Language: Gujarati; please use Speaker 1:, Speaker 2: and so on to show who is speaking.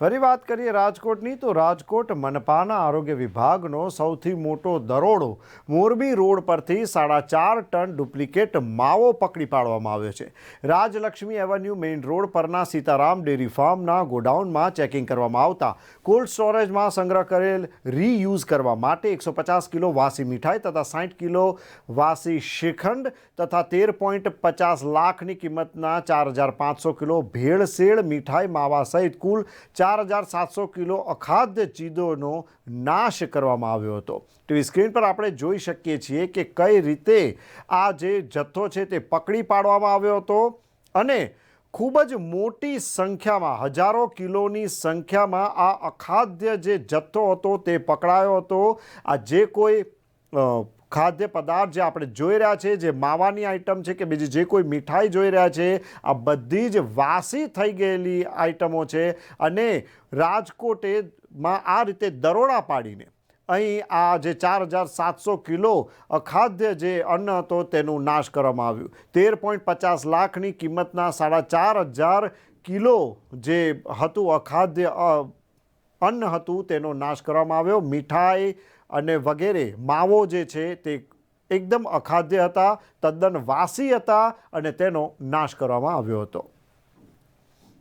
Speaker 1: ફરી વાત કરીએ રાજકોટની, તો રાજકોટ મનપાના આરોગ્ય વિભાગનો સૌથી મોટો દરોડો મોરબી રોડ પરથી સાડા ચાર ટન ડુપ્લિકેટ માવો પકડી પાડવામાં આવ્યો છે. રાજલક્ષ્મી એવન્યુ મેઇન રોડ પરના સીતારામ ડેરી ફાર્મના ગોડાઉનમાં ચેકિંગ કરવામાં આવતા કોલ્ડ સ્ટોરેજમાં સંગ્રહ કરેલ, રીયુઝ કરવા માટે એકસો પચાસ કિલો વાસી મીઠાઈ તથા સાઠ કિલો વાસી શ્રીખંડ તથા તેર પોઈન્ટ પચાસ લાખની કિંમતના ચાર હજાર પાંચસો કિલો ભેળસેળ મીઠાઈ માવા સહિત કુલ ચાર હજાર સાતસો કિલો અખાદ્ય ચીજોનો નાશ કરવામાં આવ્યો હતો. ટીવી સ્ક્રીન પર આપણે જોઈ શકીએ છીએ કે કઈ રીતે આ જે જથ્થો છે તે પકડી પાડવામાં આવ્યો હતો અને ખૂબ જ મોટી સંખ્યામાં, હજારો કિલોની સંખ્યામાં આ અખાદ્ય જે જથ્થો હતો તે પકડાયો હતો. આ જે કોઈ ખાદ્ય પદાર્થ જે આપણે જોઈ રહ્યા છે, જે માવાની આઈટમ છે કે બીજી જે કોઈ મીઠાઈ જોઈ રહ્યા છે, આ બધી જ વાસી થઈ ગયેલી આઈટમો છે અને રાજકોટે માં આ રીતે દરોડા પાડીને અહીં આ જે ચાર હજાર સાતસો કિલો અખાદ્ય જે અન્ન હતો તેનું નાશ કરવામાં આવ્યું. તેર પોઈન્ટ પચાસ લાખની કિંમતના સાડા ચાર હજાર કિલો જે હતું અખાદ્ય અન્ન હતું, તેનો નાશ કરવામાં આવ્યો. મીઠાઈ અને વગેરે માવો જે છે તે એકદમ અખાદ્ય હતા, તદ્દન વાસી હતા અને તેનો નાશ કરવામાં આવ્યો હતો.